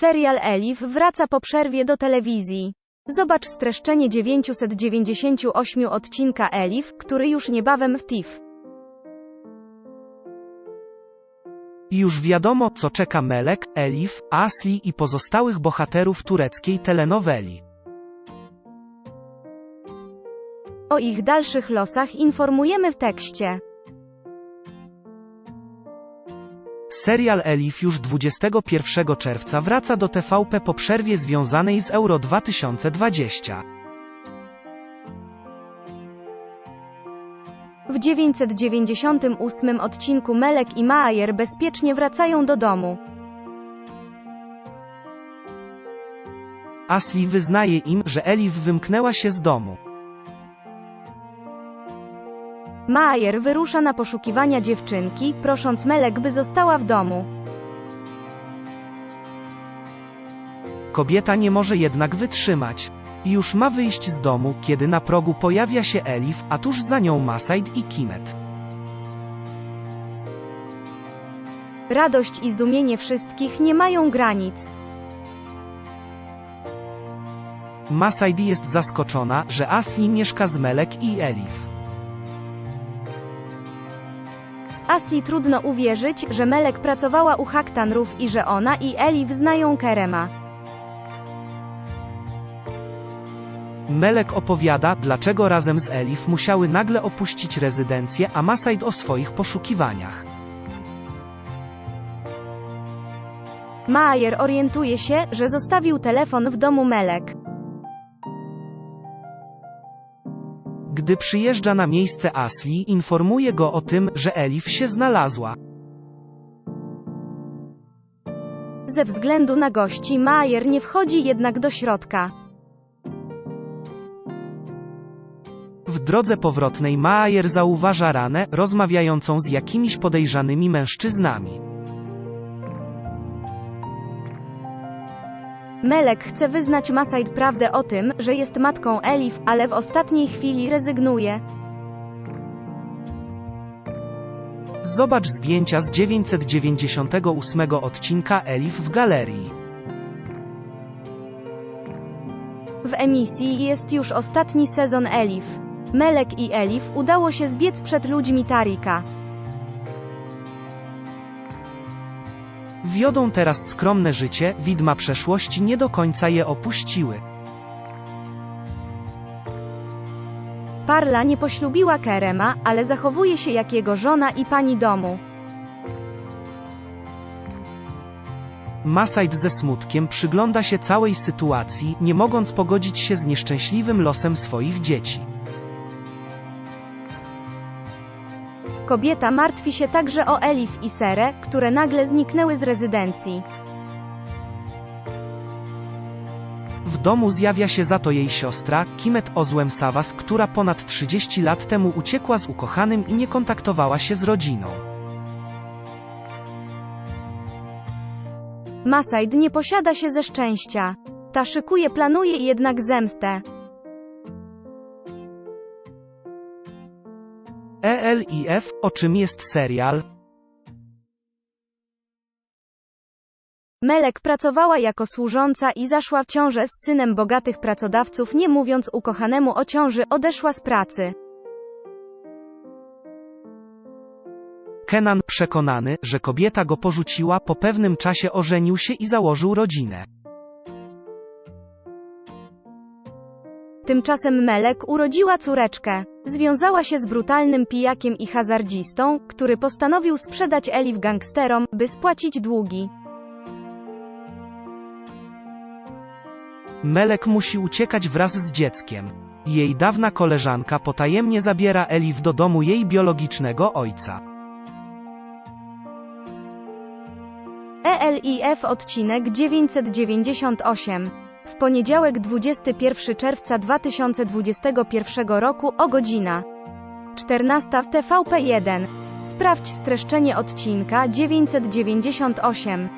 Serial Elif wraca po przerwie do telewizji. Zobacz streszczenie 998 odcinka Elif, który już niebawem w TIFF. Już wiadomo, co czeka Melek, Elif, Asli i pozostałych bohaterów tureckiej telenoweli. O ich dalszych losach informujemy w tekście. Serial Elif już 21 czerwca wraca do TVP po przerwie związanej z Euro 2020. W 998 odcinku Melek i Maajer bezpiecznie wracają do domu. Asli wyznaje im, że Elif wymknęła się z domu. Maajer wyrusza na poszukiwania dziewczynki, prosząc Melek, by została w domu. Kobieta nie może jednak wytrzymać. Już ma wyjść z domu, kiedy na progu pojawia się Elif, a tuż za nią Masaid i Kimet. Radość i zdumienie wszystkich nie mają granic. Masaid jest zaskoczona, że Asli mieszka z Melek i Elif. Asli trudno uwierzyć, że Melek pracowała u Haktanrów i że ona i Elif znają Kerema. Melek opowiada, dlaczego razem z Elif musiały nagle opuścić rezydencję, a Masaid o swoich poszukiwaniach. Maajer orientuje się, że zostawił telefon w domu Melek. Gdy przyjeżdża na miejsce Asli, informuje go o tym, że Elif się znalazła. Ze względu na gości Maajer nie wchodzi jednak do środka. W drodze powrotnej Maajer zauważa ranę, rozmawiającą z jakimiś podejrzanymi mężczyznami. Melek chce wyznać Masaid prawdę o tym, że jest matką Elif, ale w ostatniej chwili rezygnuje. Zobacz zdjęcia z 998 odcinka Elif w galerii. W emisji jest już ostatni sezon Elif. Melek i Elif udało się zbiec przed ludźmi Tarika. Wiodą teraz skromne życie, widma przeszłości nie do końca je opuściły. Parla nie poślubiła Kerema, ale zachowuje się jak jego żona i pani domu. Masaid ze smutkiem przygląda się całej sytuacji, nie mogąc pogodzić się z nieszczęśliwym losem swoich dzieci. Kobieta martwi się także o Elif i Serę, które nagle zniknęły z rezydencji. W domu zjawia się za to jej siostra, Kimet Ozłem Savas, która ponad 30 lat temu uciekła z ukochanym i nie kontaktowała się z rodziną. Masaid nie posiada się ze szczęścia. Ta szykuje planuje jednak zemstę. ELIF, o czym jest serial? Melek pracowała jako służąca i zaszła w ciążę z synem bogatych pracodawców, nie mówiąc ukochanemu o ciąży, odeszła z pracy. Kenan przekonany, że kobieta go porzuciła, po pewnym czasie ożenił się i założył rodzinę. Tymczasem Melek urodziła córeczkę. Związała się z brutalnym pijakiem i hazardzistą, który postanowił sprzedać Elif gangsterom, by spłacić długi. Melek musi uciekać wraz z dzieckiem. Jej dawna koleżanka potajemnie zabiera Elif do domu jej biologicznego ojca. ELIF odcinek 998. W poniedziałek 21 czerwca 2021 roku o godzina 14 w TVP1. Sprawdź streszczenie odcinka 998.